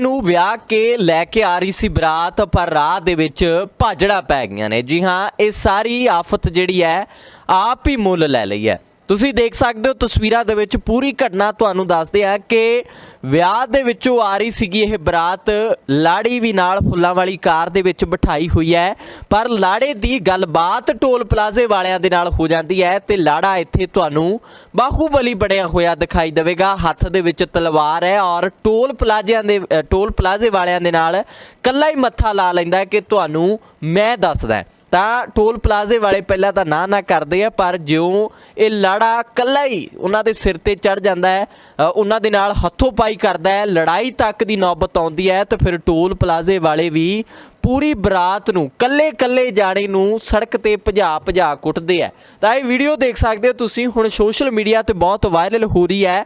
ਨੂੰ ਵਿਆਹ ਕੇ ਲੈ ਕੇ ਆ ਰਹੀ ਸੀ ਬਰਾਤ, ਪਰ ਰਾਹ ਦੇ ਵਿੱਚ ਭਾਜੜਾ ਪੈ ਗਈਆਂ ਨੇ। ਜੀ ਹਾਂ, ਇਹ ਸਾਰੀ ਆਫਤ ਜਿਹੜੀ ਹੈ, ਆਪ ਹੀ ਮੁੱਲ ਲੈ ਲਈ ਹੈ। ਤੁਸੀਂ ਦੇਖ ਸਕਦੇ ਹੋ ਤਸਵੀਰਾਂ ਦੇ ਵਿੱਚ ਪੂਰੀ ਘਟਨਾ ਤੁਹਾਨੂੰ ਦੱਸਦੇ ਆ ਕਿ ਵਿਆਹ ਦੇ ਵਿੱਚੋਂ ਆ ਰਹੀ ਸੀਗੀ ਇਹ ਬਰਾਤ। ਲਾੜੀ ਵੀ ਨਾਲ ਫੁੱਲਾਂ ਵਾਲੀ ਕਾਰ ਦੇ ਵਿੱਚ ਬਿਠਾਈ ਹੋਈ ਹੈ। ਪਰ ਲਾੜੇ ਦੀ ਗੱਲਬਾਤ ਟੋਲ ਪਲਾਜ਼ੇ ਵਾਲਿਆਂ ਦੇ ਨਾਲ ਹੋ ਜਾਂਦੀ ਹੈ ਤੇ ਲਾੜਾ ਇੱਥੇ ਤੁਹਾਨੂੰ ਬਾਹੂਬਲੀ ਬਣਿਆ ਹੋਇਆ ਦਿਖਾਈ ਦੇਵੇਗਾ। ਹੱਥ ਦੇ ਵਿੱਚ ਤਲਵਾਰ ਹੈ ਔਰ ਟੋਲ ਪਲਾਜ਼ਿਆਂ ਦੇ ਟੋਲ ਪਲਾਜ਼ੇ ਵਾਲਿਆਂ ਦੇ ਨਾਲ ਕੱਲਾ ਹੀ ਮੱਥਾ ਲਾ ਲੈਂਦਾ ਕਿ ਤੁਹਾਨੂੰ ਮੈਂ ਦੱਸਦਾ ਤਾਂ ਟੋਲ ਪਲਾਜ਼ੇ ਵਾਲੇ ਪਹਿਲਾਂ ਤਾਂ ਨਾ ਨਾ ਕਰਦੇ ਆ, ਪਰ ਜਿਉਂ ਇਹ ਲਾੜਾ ਕੱਲਾ ਹੀ ਉਹਨਾਂ ਦੇ ਸਿਰ ਤੇ ਚੜ ਜਾਂਦਾ ਹੈ ਉਹਨਾਂ ਦੇ ਨਾਲ ਹੱਥੋਂ ਪਾਈ ਕਰਦਾ ਹੈ, ਲੜਾਈ ਤੱਕ ਦੀ ਨੌਬਤ ਆਉਂਦੀ ਹੈ ਤਾਂ ਫਿਰ ਟੋਲ ਪਲਾਜ਼ੇ ਵਾਲੇ ਵੀ ਪੂਰੀ ਬਰਾਤ ਨੂੰ ਕੱਲੇ ਕੱਲੇ ਜਾਣੇ ਨੂੰ ਸੜਕ ਤੇ ਭਜਾ ਭਜਾ ਕੁੱਟਦੇ ਆ। ਤਾਂ ਇਹ ਵੀਡੀਓ ਦੇਖ ਸਕਦੇ ਹੋ ਤੁਸੀਂ, ਹੁਣ ਸੋਸ਼ਲ ਮੀਡੀਆ ਤੇ ਬਹੁਤ ਵਾਇਰਲ ਹੋ ਰਹੀ ਹੈ।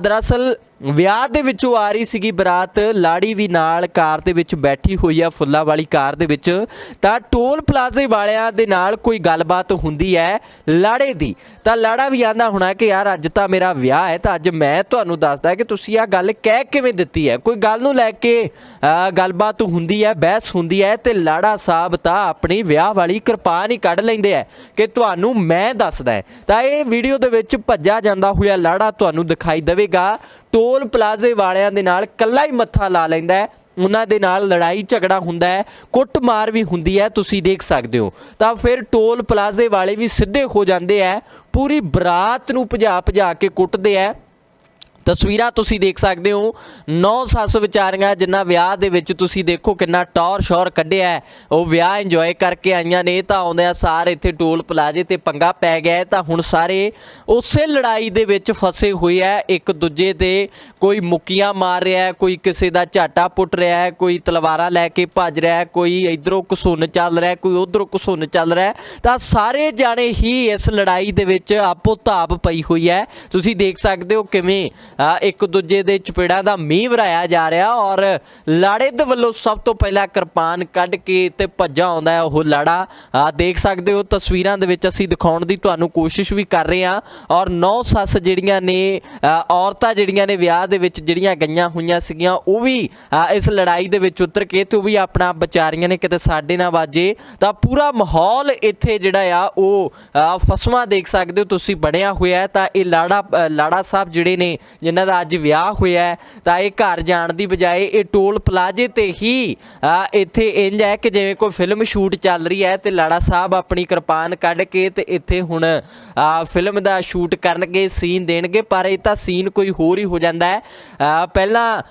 ਦਰਅਸਲ ਵਿਆਹ ਦੇ ਵਿੱਚੋਂ ਆ ਰਹੀ ਸੀਗੀ ਬਰਾਤ। ਲਾੜੀ ਵੀ ਨਾਲ ਕਾਰ ਦੇ ਵਿੱਚ ਬੈਠੀ ਹੋਈ ਆ, ਫੁੱਲਾਂ ਵਾਲੀ ਕਾਰ ਦੇ ਵਿੱਚ। ਤਾਂ ਟੋਲ ਪਲਾਜ਼ੇ ਵਾਲਿਆਂ ਦੇ ਨਾਲ ਕੋਈ ਗੱਲਬਾਤ ਹੁੰਦੀ ਹੈ ਲਾੜੇ ਦੀ। ਤਾਂ ਲਾੜਾ ਵੀ ਆਂਦਾ ਹੋਣਾ ਕਿ ਯਾਰ ਅੱਜ ਤਾਂ ਮੇਰਾ ਵਿਆਹ ਹੈ ਤਾਂ ਅੱਜ ਮੈਂ ਤੁਹਾਨੂੰ ਦੱਸਦਾ ਕਿ ਤੁਸੀਂ ਆ ਗੱਲ ਕਹਿ ਕਿਵੇਂ ਦਿੱਤੀ ਹੈ ਕੋਈ ਗੱਲ ਨੂੰ ਲੈ ਕੇ ਗੱਲਬਾਤ ਹੁੰਦੀ ਹੈ ਬਹਿਸ ਹੁੰਦੀ ਹੈ ਤੇ ਲਾੜਾ ਸਾਹਿਬ ਤਾਂ ਆਪਣੀ ਵਿਆਹ ਵਾਲੀ ਕਿਰਪਾਨ ਹੀ ਕੱਢ ਲੈਂਦੇ ਆ ਕਿ ਤੁਹਾਨੂੰ ਮੈਂ ਦੱਸਦਾ ਤਾਂ ਇਹ ਵੀਡੀਓ ਦੇ ਵਿੱਚ ਭੱਜਾ ਜਾਂਦਾ ਹੋਇਆ ਲਾੜਾ ਤੁਹਾਨੂੰ ਦਿਖਾਈ ਦੇਵੇਗਾ। ਟੋਲ ਪਲਾਜ਼ੇ ਵਾਲਿਆਂ ਦੇ ਨਾਲ ਕੱਲਾ ਹੀ ਮੱਥਾ ਲਾ ਲੈਂਦਾ ਹੈ। ਉਹਨਾਂ ਦੇ ਨਾਲ ਲੜਾਈ ਝਗੜਾ ਹੁੰਦਾ ਹੈ। ਕੁੱਟਮਾਰ ਵੀ ਹੁੰਦੀ ਹੈ, ਤੁਸੀਂ ਦੇਖ ਸਕਦੇ ਹੋ। ਤਾਂ ਫਿਰ ਟੋਲ ਪਲਾਜ਼ੇ ਵਾਲੇ ਵੀ ਸਿੱਧੇ ਹੋ ਜਾਂਦੇ ਆ ਪੂਰੀ ਬਰਾਤ ਨੂੰ ਭਜਾ ਭਜਾ ਕੇ ਕੁੱਟਦੇ ਆ ਤਸਵੀਰਾਂ ਤੁਸੀਂ ਦੇਖ ਸਕਦੇ ਹੋ। ਨੌ ਸੱਸ ਵਿਚਾਰੀਆਂ ਜਿੰਨਾ ਵਿਆਹ ਦੇ ਵਿੱਚ ਤੁਸੀਂ ਦੇਖੋ ਕਿੰਨਾ ਟੌਰ ਸ਼ੌਰ ਕੱਢਿਆ ਉਹ ਵਿਆਹ ਇੰਜੋਏ ਕਰਕੇ ਆਈਆਂ ਨੇ, ਤਾਂ ਆਉਂਦਿਆਂ ਸਾਰ ਇੱਥੇ ਟੋਲ ਪਲਾਜ਼ੇ ਤੇ ਪੰਗਾ ਪੈ ਗਿਆ ਤਾਂ ਹੁਣ ਸਾਰੇ ਉਸੇ ਲੜਾਈ ਦੇ ਵਿੱਚ ਫਸੇ ਹੋਏ ਆ ਇੱਕ ਦੂਜੇ ਤੇ ਕੋਈ ਮੁੱਕੀਆਂ ਮਾਰ ਰਿਹਾ ਕੋਈ ਕਿਸੇ ਦਾ ਝਾਟਾ ਪੁੱਟ ਰਿਹਾ ਕੋਈ ਤਲਵਾਰਾਂ ਲੈ ਕੇ ਭੱਜ ਰਿਹਾ ਕੋਈ ਇਧਰੋਂ ਘਸੁੰਨ ਚੱਲ ਰਿਹਾ ਕੋਈ ਉਧਰੋਂ ਘਸੁੰਨ ਚੱਲ ਰਿਹਾ ਤਾਂ ਸਾਰੇ ਜਾਣੇ ਹੀ ਇਸ ਲੜਾਈ ਦੇ ਵਿੱਚ ਆਪੋ ਧਾਪ ਪਈ ਹੋਈ ਹੈ। ਤੁਸੀਂ ਦੇਖ ਸਕਦੇ ਹੋ ਕਿਵੇਂ ਇੱਕ ਦੂਜੇ ਦੇ ਚਪੇੜਾਂ ਦਾ ਮੀਂਹ ਵਰਾਇਆ ਜਾ ਰਿਹਾ ਔਰ ਲਾੜੇ ਦੇ ਵੱਲੋਂ ਸਭ ਤੋਂ ਪਹਿਲਾਂ ਕਿਰਪਾਨ ਕੱਢ ਕੇ ਤੇ ਭੱਜਾ ਆਉਂਦਾ ਹੈ ਉਹ ਲਾੜਾ। ਦੇਖ ਸਕਦੇ ਹੋ ਤਸਵੀਰਾਂ ਦੇ ਵਿੱਚ ਅਸੀਂ ਦਿਖਾਉਣ ਦੀ ਤੁਹਾਨੂੰ ਕੋਸ਼ਿਸ਼ ਵੀ ਕਰ ਰਹੇ ਹਾਂ ਔਰ ਨੌ ਸੱਸ ਜਿਹੜੀਆਂ ਨੇ ਔਰਤਾਂ ਜਿਹੜੀਆਂ ਨੇ ਵਿਆਹ ਦੇ ਵਿੱਚ ਜਿਹੜੀਆਂ ਗਈਆਂ ਹੋਈਆਂ ਸੀਗੀਆਂ ਉਹ ਵੀ ਇਸ ਲੜਾਈ ਦੇ ਵਿੱਚ ਉਤਰ ਕੇ ਤੇ ਉਹ ਵੀ ਆਪਣਾ ਵਿਚਾਰੀਆਂ ਨੇ ਕਿਤੇ ਸਾਡੇ ਨਾ ਵਾਜੇ। ਤਾਂ ਪੂਰਾ ਮਾਹੌਲ ਇੱਥੇ ਜਿਹੜਾ ਆ ਉਹ ਅ, ਫਸਵਾ ਦੇਖ ਸਕਦੇ ਹੋ ਤੁਸੀਂ ਬਣਿਆ ਹੋਇਆ ਤਾਂ ਇਹ ਲਾੜਾ ਲਾੜਾ ਸਾਹਿਬ ਜਿਹੜੇ ਨੇ ਜਿਨ੍ਹਾਂ ਦਾ ਅੱਜ ਵਿਆਹ ਹੋਇਆ ਹੈ, ਤਾਂ ਇਹ ਘਰ ਜਾਣ ਦੀ ਬਜਾਏ ਇਹ ਟੋਲ ਪਲਾਜ਼ੇ ਤੇ ਹੀ ਇੱਥੇ ਇੰਜ ਹੈ ਕਿ ਜਿਵੇਂ ਕੋਈ ਫਿਲਮ ਸ਼ੂਟ ਚੱਲ ਰਹੀ ਹੈ ਤੇ ਲਾੜਾ ਸਾਹਿਬ ਆਪਣੀ ਕਿਰਪਾਨ ਕੱਢ ਕੇ ਤੇ ਇੱਥੇ ਹੁਣ ਫਿਲਮ ਦਾ ਸ਼ੂਟ ਕਰਨਗੇ ਸੀਨ ਦੇਣਗੇ, ਪਰ ਇਹ ਤਾਂ ਸੀਨ ਕੋਈ ਹੋਰ ਹੀ ਹੋ ਜਾਂਦਾ ਹੈ। ਪਹਿਲਾਂ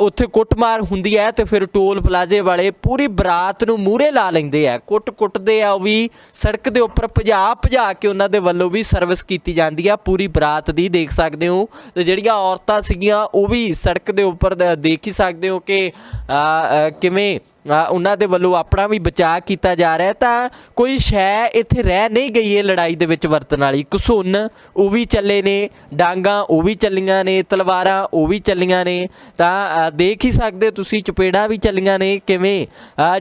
ਉੱਥੇ ਕੁੱਟਮਾਰ ਹੁੰਦੀ ਹੈ ਤੇ ਫਿਰ ਟੋਲ ਪਲਾਜ਼ੇ ਵਾਲੇ ਪੂਰੀ ਬਰਾਤ ਨੂੰ ਮੂਹਰੇ ਲਾ ਲੈਂਦੇ ਆ। ਕੁੱਟ ਕੁੱਟਦੇ ਆ ਉਹ ਵੀ, ਸੜਕ ਦੇ ਉੱਪਰ ਭਜਾ ਭਜਾ ਕੇ ਉਹਨਾਂ ਦੇ ਵੱਲੋਂ ਵੀ ਸਰਵਿਸ ਕੀਤੀ ਜਾਂਦੀ ਆ, ਪੂਰੀ ਬਰਾਤ ਦੀ ਦੇਖ ਸਕਦੇ ਹੋ। ਤੇ ਜਿਹੜੀਆਂ ਔਰਤਾਂ ਸੀਗੀਆਂ ਉਹ ਵੀ ਸੜਕ ਦੇ ਉੱਪਰ ਦ- ਦੇਖ ਹੀ ਸਕਦੇ ਹੋ ਕਿ ਅ, ਕਿਵੇਂ ਉਹਨਾਂ ਦੇ ਵੱਲੋਂ ਆਪਣਾ ਵੀ ਬਚਾਅ ਕੀਤਾ ਜਾ ਰਿਹਾ ਤਾਂ ਕੋਈ ਸ਼ੈ ਇੱਥੇ ਰਹਿ ਨਹੀਂ ਗਈ ਹੈ ਲੜਾਈ ਦੇ ਵਿੱਚ ਵਰਤਣ ਵਾਲੀ। ਘਸੁੰਨ ਉਹ ਵੀ ਚੱਲੇ ਨੇ, ਡਾਂਗਾ ਉਹ ਵੀ ਚੱਲੀਆਂ ਨੇ, ਤਲਵਾਰਾਂ ਉਹ ਵੀ ਚੱਲੀਆਂ ਨੇ। ਤਾਂ ਦੇਖ ਹੀ ਸਕਦੇ ਹੋ ਤੁਸੀਂ, ਚਪੇੜਾਂ ਵੀ ਚੱਲੀਆਂ ਨੇ, ਕਿਵੇਂ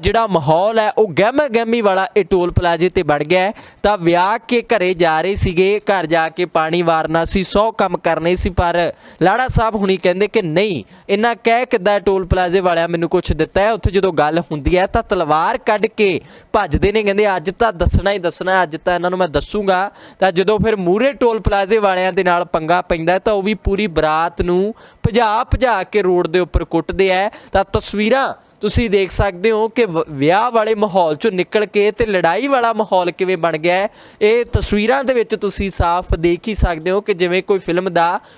ਜਿਹੜਾ ਮਾਹੌਲ ਹੈ, ਉਹ ਗਹਿਮਾ ਗਹਿਮੀ ਵਾਲਾ ਇਹ ਟੋਲ ਪਲਾਜ਼ੇ ਤੇ ਬਣ ਗਿਆ ਤਾਂ ਵਿਆਹ ਕੇ ਘਰੇ ਜਾ ਰਹੇ ਸੀਗੇ, ਘਰ ਜਾ ਕੇ ਪਾਣੀ ਵਾਰਨਾ ਸੀ 100 ਕੰਮ ਕਰਨੇ ਸੀ, ਪਰ ਲਾੜਾ ਸਾਹਿਬ ਹੁਣੀ ਕਹਿੰਦੇ ਕਿ ਨਹੀਂ ਇਹਨਾਂ ਕਹਿ ਕਿੱਦਾਂ ਟੋਲ ਪਲਾਜ਼ੇ ਵਾਲਿਆਂ ਮੈਨੂੰ ਕੁਝ ਦਿੱਤਾ ਹੈ? ਉੱਥੇ ਜਦੋਂ ਗੱਲ ਹੁੰਦੀ ਹੈ, ਤਾਂ ਤਲਵਾਰ ਕੱਢ ਕੇ ਭੱਜਦੇ ਨੇ, ਕਹਿੰਦੇ ਅੱਜ ਤਾਂ ਦੱਸਣਾ ਹੀ ਦੱਸਣਾ, ਅੱਜ ਤਾਂ ਇਹਨਾਂ ਨੂੰ ਮੈਂ ਦੱਸੂਗਾ। ਤਾਂ ਜਦੋਂ ਫਿਰ ਮੂਰੇ ਟੋਲ ਪਲਾਜ਼ੇ ਵਾਲਿਆਂ ਦੇ ਨਾਲ ਪੰਗਾ ਪੈਂਦਾ ਤਾਂ ਉਹ ਵੀ ਪੂਰੀ ਬਰਾਤ ਨੂੰ ਭਜਾ ਭਜਾ ਕੇ ਰੋਡ ਦੇ ਉੱਪਰ ਕੁੱਟਦੇ ਆ ਤਾਂ ਤਸਵੀਰਾਂ ਤੁਸੀਂ ਦੇਖ ਸਕਦੇ ਹੋ ਕਿ ਵ- ਵਿਆਹ ਵਾਲੇ ਮਾਹੌਲ ਚੋਂ ਨਿਕਲ ਕੇ ਤੇ ਲੜਾਈ ਵਾਲਾ ਮਾਹੌਲ ਕਿਵੇਂ ਬਣ ਗਿਆ ਇਹ ਤਸਵੀਰਾਂ ਦੇ ਵਿੱਚ ਤੁਸੀਂ ਸਾਫ਼ ਦੇਖ ਹੀ ਸਕਦੇ ਹੋ ਕਿ ਜਿਵੇਂ ਕੋਈ ਫਿਲਮ ਦਾ